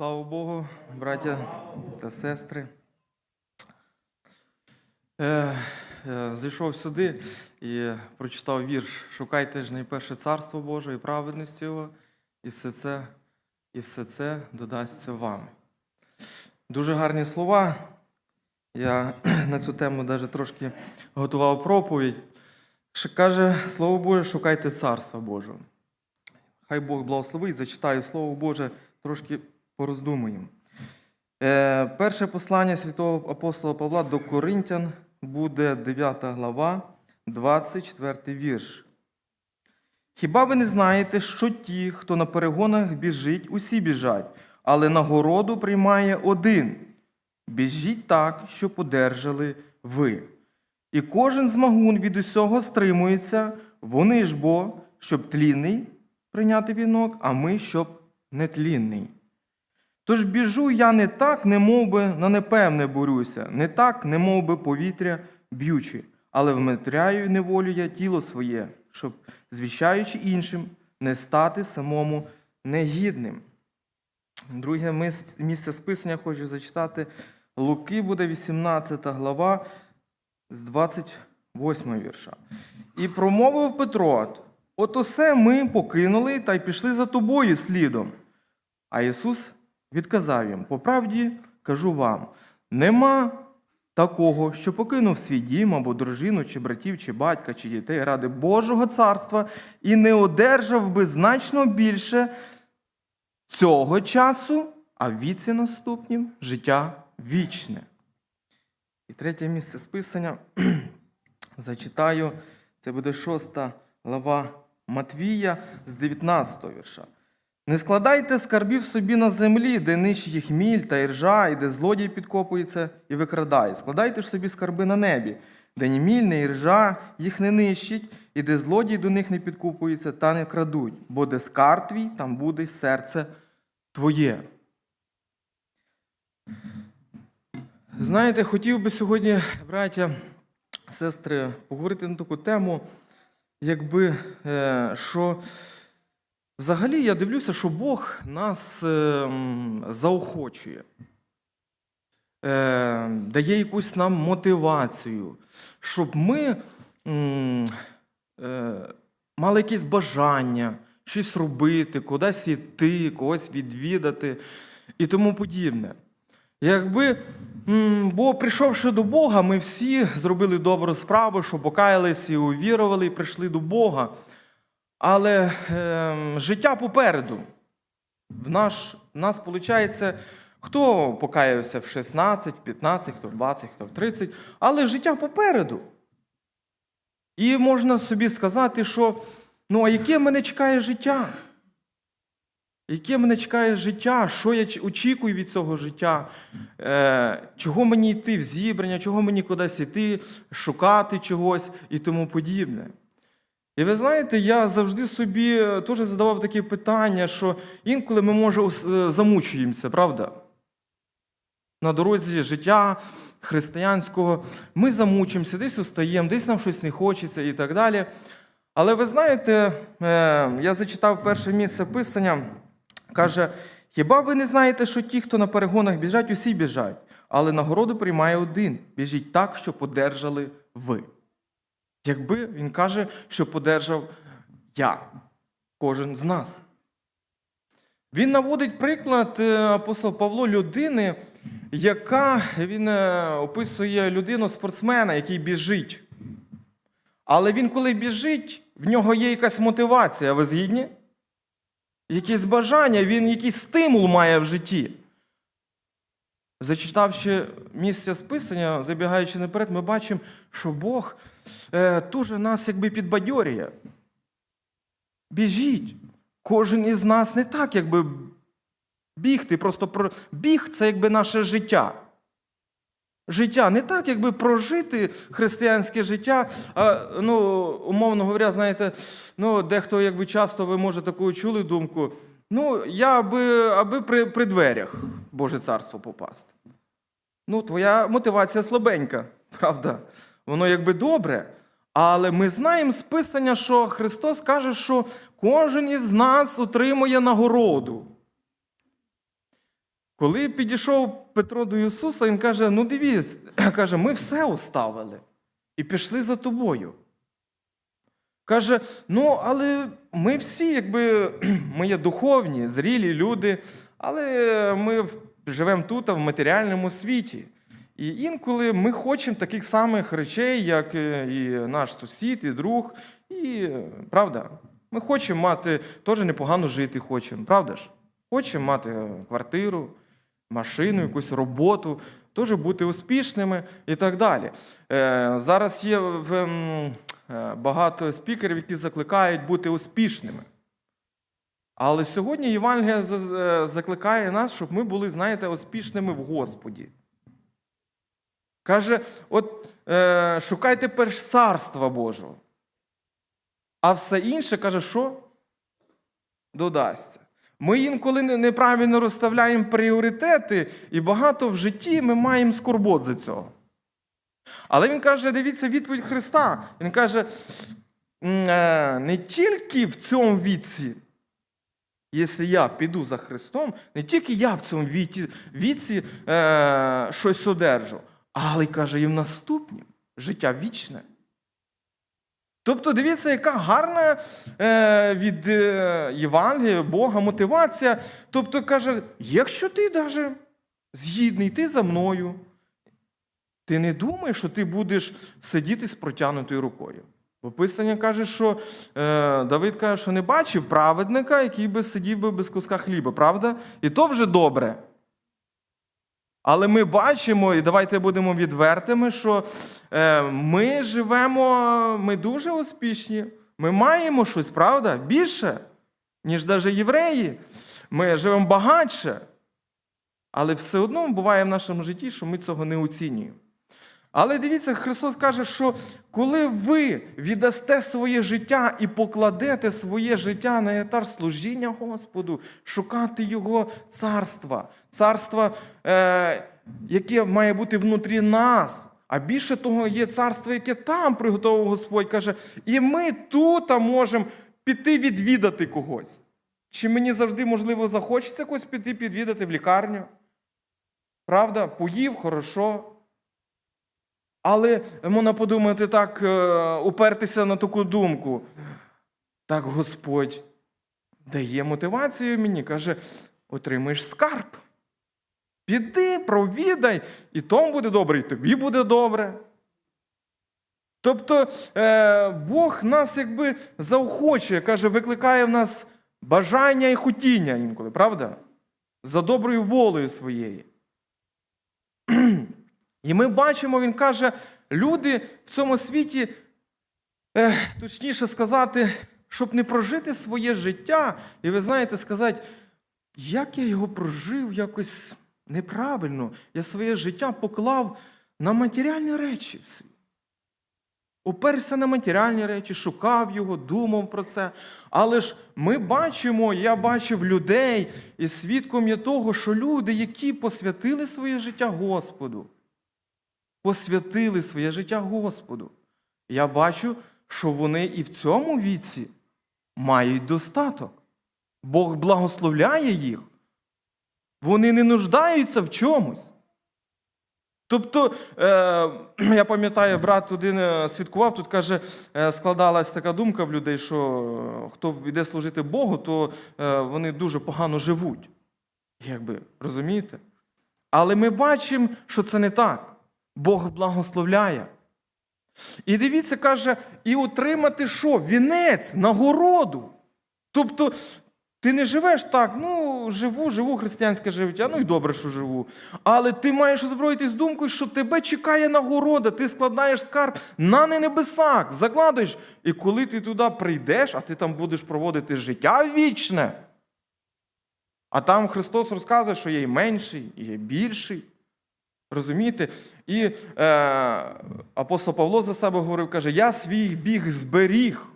Слава Богу, браття та сестри. Е, е, зайшов сюди і прочитав вірш Шукайте ж найперше царство Боже і праведність Його, і все це, і все це додасться вам. Дуже гарні слова. Я на цю тему навіть трошки готував проповідь. Каже, Слово Боже, шукайте царства Божого. Хай Бог благословить, зачитаю Слово Боже, трошки пороздумуємо. Е, перше послання святого апостола Павла до Коринтян буде 9 глава, 24 вірш. Хіба ви не знаєте, що ті, хто на перегонах біжить, усі біжать, але нагороду приймає один. Біжіть так, що подержали ви. І кожен змагун від усього стримується, вони ж бо, щоб тлінний прийняти вінок, а ми, щоб нетлінний. Тож біжу я не так, не би на непевне борюся, не так, не би повітря б'ючи, але вмитряю неволю я тіло своє, щоб, звіщаючи іншим, не стати самому негідним. Друге місце списання хочу зачитати. Луки буде 18 глава з 28 вірша. І промовив Петро: От усе ми покинули та й пішли за тобою слідом. А Ісус відказав їм: по правді кажу вам: нема такого, що покинув свій дім або дружину, чи братів, чи батька, чи дітей ради Божого царства і не одержав би значно більше цього часу, а віці наступнім життя вічне. І третє місце списання зачитаю. Це буде шоста глава Матвія з 19 вірша. Не складайте скарбів собі на землі, де нищить їх міль та іржа, і де злодій підкопується і викрадає. Складайте ж собі скарби на небі, де ні міль, ні іржа їх не нищить, і де злодій до них не підкупується та не крадуть, бо де скарб твій, там буде й серце твоє. Знаєте, хотів би сьогодні, браття, сестри, поговорити на таку тему, якби е, що взагалі я дивлюся, що Бог нас е, заохочує, е, дає якусь нам мотивацію, щоб ми е, мали якесь бажання щось робити, кудись йти, когось відвідати і тому подібне. Якби, бо прийшовши до Бога, ми всі зробили добру справу, що покаялися і увірували, і прийшли до Бога. Але е, життя попереду. В наш, в нас виходить, хто покаявся в 16, в 15, хто в 20, хто в 30, але життя попереду. І можна собі сказати, що ну, а яке мене чекає життя? Яке мене чекає життя, що я очікую від цього життя, е, чого мені йти в зібрання, чого мені кудись йти, шукати чогось і тому подібне. І ви знаєте, я завжди собі е, теж задавав таке питання, що інколи ми, може, е, замучуємося, правда? На дорозі життя християнського ми замучимося, десь устаємо, десь нам щось не хочеться і так далі. Але ви знаєте, е, я зачитав перше місце писання, каже: хіба ви не знаєте, що ті, хто на перегонах біжать, усі біжать, але нагороду приймає один. Біжіть так, що подержали ви. Якби він каже, що подержав я, кожен з нас. Він наводить приклад е, апостол Павло людини, яка він е, описує людину спортсмена, який біжить. Але він, коли біжить, в нього є якась мотивація, ви згідні? Якесь бажання, він якийсь стимул має в житті. Зачитавши місце списання, забігаючи наперед, ми бачимо, що Бог дуже нас якби підбадьорює. Біжіть. Кожен із нас не так, якби бігти. Просто про... біг це якби наше життя. Життя не так, якби прожити християнське життя. А, ну, умовно говоря, знаєте, ну, дехто якби часто ви може таку чули думку. Ну, я аби, аби при, при дверях Боже царство попасти. Ну, твоя мотивація слабенька, правда? Воно якби добре. Але ми знаємо з Писання, що Христос каже, що кожен із нас отримує нагороду. Коли підійшов Петро до Ісуса, він каже: ну дивись, каже, ми все оставили і пішли за тобою. Каже, ну, але ми всі, якби ми є духовні, зрілі люди, але ми живемо тут, а в матеріальному світі. І інколи ми хочемо таких самих речей, як е, і наш сусід, і друг. І е, правда, ми хочемо мати теж непогано жити, хочемо, правда ж? Хочемо мати е, квартиру, машину, якусь роботу, теж бути успішними і так далі. Зараз є в, м, е, багато спікерів, які закликають бути успішними. Але сьогодні Євангелія закликає нас, щоб ми були, знаєте, успішними в Господі. Каже: от е, шукайте перш царства Божого. А все інше каже, що? Додасться. Ми інколи неправильно розставляємо пріоритети, і багато в житті ми маємо скорбот за цього. Але він каже: дивіться відповідь Христа. Він каже: е, не тільки в цьому віці, якщо я піду за Христом, не тільки я в цьому віці, віці е, щось одержу, але й каже, і в наступнім життя вічне. Тобто, дивіться, яка гарна е, від е, Євангелія, Бога мотивація. Тобто каже, якщо ти даже згідний йти за мною, ти не думаєш, що ти будеш сидіти з протягнутою рукою. Бо Писання каже, що е, Давид каже, що не бачив праведника, який би сидів би без куска хліба, правда? І то вже добре. Але ми бачимо, і давайте будемо відвертими, що е, ми живемо, ми дуже успішні. Ми маємо щось, правда? Більше, ніж навіть євреї. Ми живемо багатше. Але все одно буває в нашому житті, що ми цього не оцінюємо. Але дивіться, Христос каже, що коли ви віддасте своє життя і покладете своє життя на етар служіння Господу, шукати Його царства, царства, е, яке має бути внутрі нас. А більше того, є царство, яке там приготував Господь, каже, і ми тут можемо піти відвідати когось. Чи мені завжди, можливо, захочеться когось піти підвідати в лікарню? Правда, поїв хорошо. Але можна подумати так, е, упертися на таку думку. Так Господь дає мотивацію мені, каже: отримаєш скарб. Піди, провідай, і тому буде добре, і тобі буде добре. Тобто е, Бог нас якби заохочує, каже, викликає в нас бажання і хотіння інколи, правда? За доброю волею своєю. І ми бачимо, він каже, люди в цьому світі, точніше сказати, щоб не прожити своє життя, і ви знаєте, сказати, як я його прожив якось неправильно, я своє життя поклав на матеріальні речі всі. Уперся на матеріальні речі, шукав його, думав про це. Але ж ми бачимо, я бачив людей, і свідком є того, що люди, які посвятили своє життя Господу, посвятили своє життя Господу. Я бачу, що вони і в цьому віці мають достаток. Бог благословляє їх. Вони не нуждаються в чомусь. Тобто, е, я пам'ятаю, брат один е, свідкував, тут каже, е, складалась така думка в людей, що хто йде служити Богу, то вони дуже погано живуть. Якби, розумієте? Але ми бачимо, що це не так. Бог благословляє. І дивіться, каже, і отримати що? Вінець, нагороду. Тобто, ти не живеш так, ну, живу, живу християнське життя, ну і добре, що живу. Але ти маєш озброїтись думкою, що тебе чекає нагорода, ти складаєш скарб на не небесах, закладаєш. І коли ти туди прийдеш, а ти там будеш проводити життя вічне. А там Христос розказує, що є і менший, і є більший. Розумієте? І е, апостол Павло за себе говорив, каже: Я свій біг зберіг.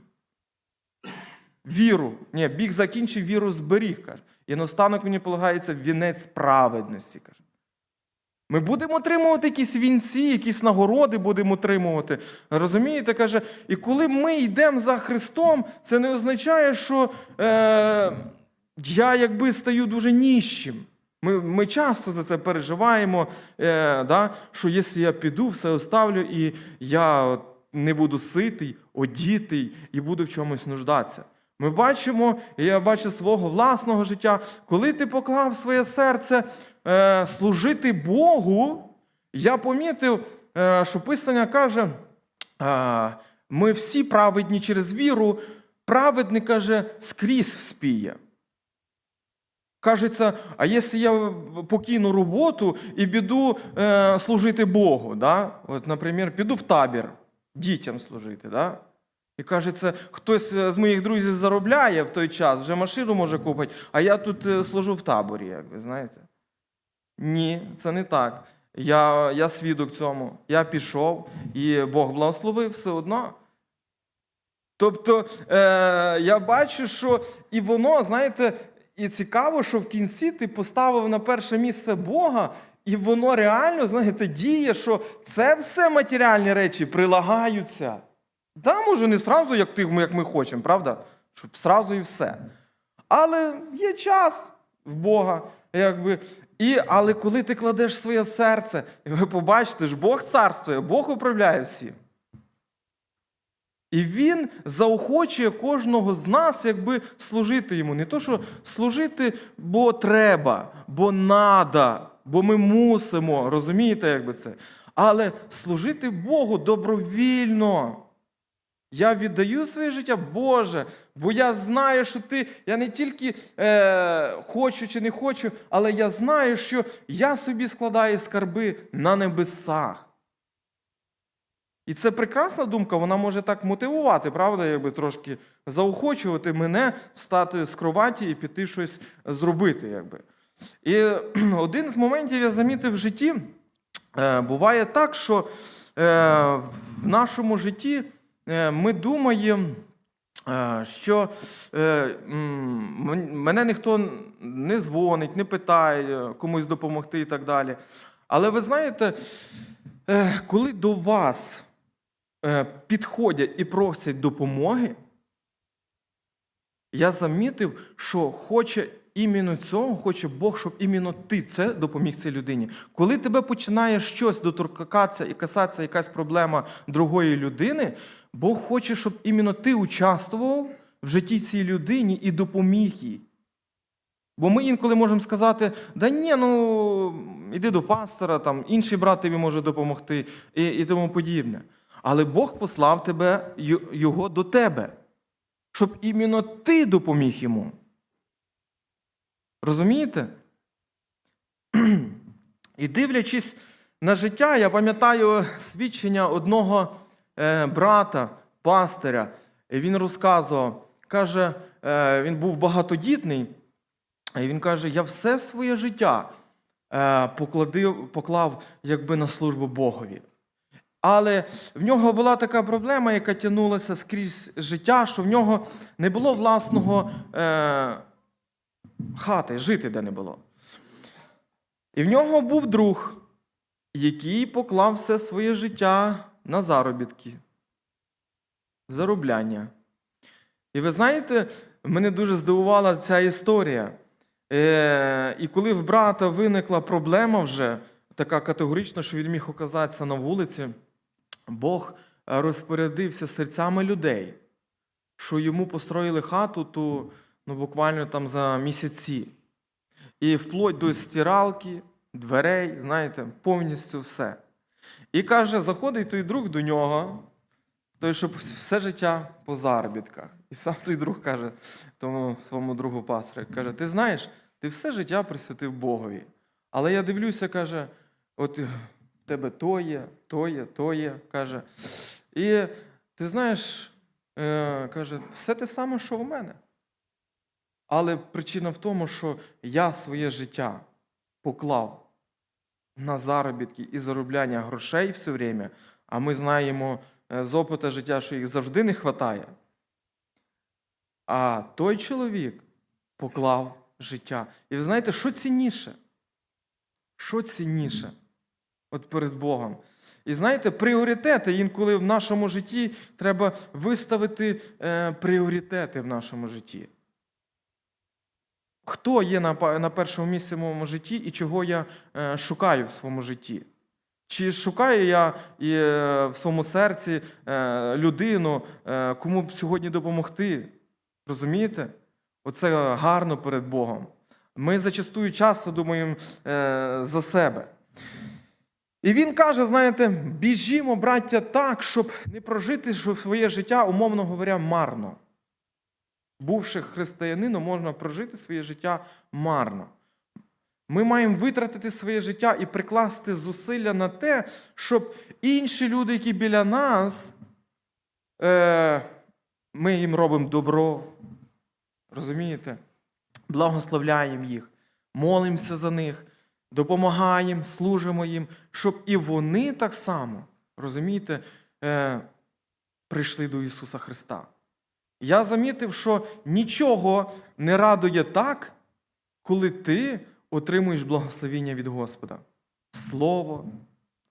Віру. Ні, біг закінчив, віру зберіг. каже. І наостанок мені полагається вінець праведності. каже. Ми будемо отримувати якісь вінці, якісь нагороди будемо отримувати. Розумієте, каже, і коли ми йдемо за Христом, це не означає, що е, я якби стаю дуже ніщим. Ми, ми часто за це переживаємо, е, да, що якщо я піду, все оставлю, і я не буду ситий, одітий і буду в чомусь нуждатися. Ми бачимо, і я бачу свого власного життя, коли ти поклав своє серце е, служити Богу, я помітив, е, що Писання каже, е, ми всі праведні через віру, праведник каже, скрізь вспіє. Кажеться, а якщо я покину роботу і піду е, служити Богу, да? от, наприклад, піду в табір дітям служити, да? і кажеться, хтось з моїх друзів заробляє в той час, вже машину може купити, а я тут е, служу в таборі, як ви знаєте. Ні, це не так. Я, я свідок цьому. Я пішов, і Бог благословив все одно. Тобто е, я бачу, що і воно, знаєте, і цікаво, що в кінці ти поставив на перше місце Бога, і воно реально, знаєте, діє, що це все матеріальні речі прилагаються. Да, може, не сразу, як, ти, як ми хочемо, правда? Щоб сразу і все. Але є час в Бога, якби. І, але коли ти кладеш своє серце, ви побачите, ж Бог царствує, Бог управляє всім. І він заохочує кожного з нас, якби служити йому. Не то, що служити, бо треба, бо надо, бо ми мусимо, розумієте, якби це? Але служити Богу добровільно. Я віддаю своє життя, Боже, бо я знаю, що ти, я не тільки е, хочу чи не хочу, але я знаю, що я собі складаю скарби на небесах. І це прекрасна думка, вона може так мотивувати, правда, якби трошки заохочувати мене встати з кроваті і піти щось зробити. Якби. І один з моментів я замітив в житті, е, буває так, що е, в нашому житті е, ми думаємо, що мене ніхто не дзвонить, не питає комусь допомогти і так далі. Але ви знаєте, коли до вас підходять і просять допомоги, я замітив, що хоче іменно цього, хоче Бог, щоб іменно ти це допоміг цій людині. Коли тебе починає щось доторкатися і касатися якась проблема другої людини, Бог хоче, щоб іменно ти участвував в житті цій людині і допоміг їй. Бо ми інколи можемо сказати, да ні, ну іди до пастора, там інший брат тобі може допомогти і, і тому подібне. Але Бог послав тебе, його до тебе, щоб іменно ти допоміг йому. Розумієте? І дивлячись на життя, я пам'ятаю свідчення одного е, брата, пастиря. Він розказував, каже, е, він був багатодітний, і він каже: я все своє життя е, покладив, поклав якби на службу Богові. Але в нього була така проблема, яка тягнулася скрізь життя, що в нього не було власного е, хати, жити де не було. І в нього був друг, який поклав все своє життя на заробітки, заробляння. І ви знаєте, мене дуже здивувала ця історія. Е, і коли в брата виникла проблема вже така категорична, що він міг оказатися на вулиці, Бог е, розпорядився серцями людей, що йому построїли хату ту, ну, буквально там за місяці. І вплоть до стиралки, дверей, знаєте, повністю все. І каже, заходить той друг до нього, той, що все життя по заробітках. І сам той друг каже тому своєму другу пастору, каже: ти знаєш, ти все життя присвятив Богові. Але я дивлюся, каже, от тебе то є, то є, то є, каже. І ти знаєш, е, каже, все те саме, що в мене. Але причина в тому, що я своє життя поклав на заробітки і заробляння грошей все время, а ми знаємо е, з опиту життя, що їх завжди не вистачає. А той чоловік поклав життя. І ви знаєте, що цінніше? Що цінніше? От перед Богом. І знаєте, пріоритети інколи в нашому житті треба виставити е, пріоритети в нашому житті. хто є на, на першому місці в моєму житті і чого я е, шукаю в своєму житті. Чи шукаю я і, е, в своєму серці е, людину, е, кому б сьогодні допомогти? Розумієте? Оце гарно перед Богом. Ми зачастую часто думаємо е, за себе. І він каже: знаєте, біжімо, браття, так, щоб не прожити своє життя, умовно говоря, марно. Бувши християнином, можна прожити своє життя марно. Ми маємо витратити своє життя і прикласти зусилля на те, щоб інші люди, які біля нас, е, ми їм робимо добро. Розумієте? Благословляємо їх, молимося за них, допомагаємо, служимо їм, щоб і вони так само, розумієте, е, прийшли до Ісуса Христа. Я замітив, що нічого не радує так, коли ти отримуєш благословіння від Господа. Слово.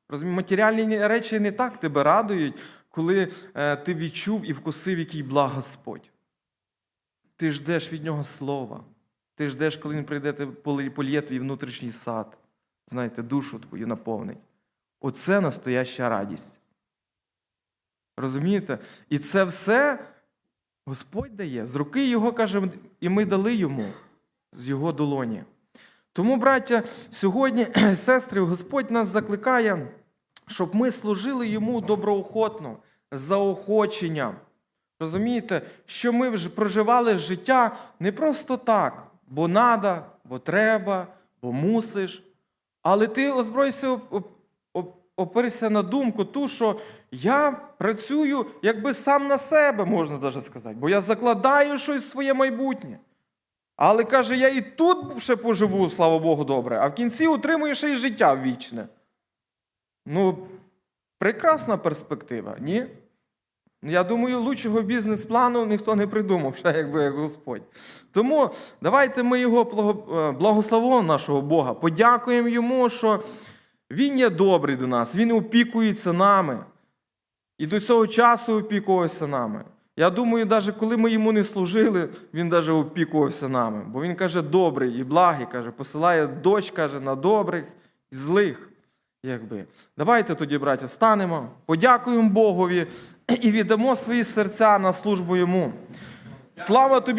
Розумієш, матеріальні речі не так тебе радують, коли е, ти відчув і вкусив, який благ Господь. Ти ждеш від нього слова. Ти ждеш, коли він прийде, полє твій внутрішній сад. Знаєте, душу твою наповнить. Оце настояща радість. Розумієте? І це все Господь дає. З руки Його, каже, і ми дали йому з його долоні. Тому, браття, сьогодні, сестри, Господь нас закликає, щоб ми служили йому доброохотно, заохоченням. Розумієте, що ми вже проживали життя не просто так, бо надо, бо треба, бо мусиш. Але ти оп- оперся на думку ту, що я працюю якби сам на себе, можна навіть сказати, бо я закладаю щось в своє майбутнє. Але каже, я і тут ще поживу, слава Богу, добре, а в кінці отримую ще й життя вічне. Ну, прекрасна перспектива, ні? Я думаю, лучшого бізнес-плану ніхто не придумав, ще якби як Господь. Тому давайте ми його е, благословимо нашого Бога, подякуємо йому, що Він є добрий до нас, Він опікується нами. І до цього часу опікувався нами. Я думаю, навіть коли ми йому не служили, він навіть опікувався нами. Бо він каже, добрий і благий, каже, посилає дощ, каже, на добрих і злих. Якби. Давайте тоді, браття, станемо, подякуємо Богові і віддамо свої серця на службу йому. Слава тобі!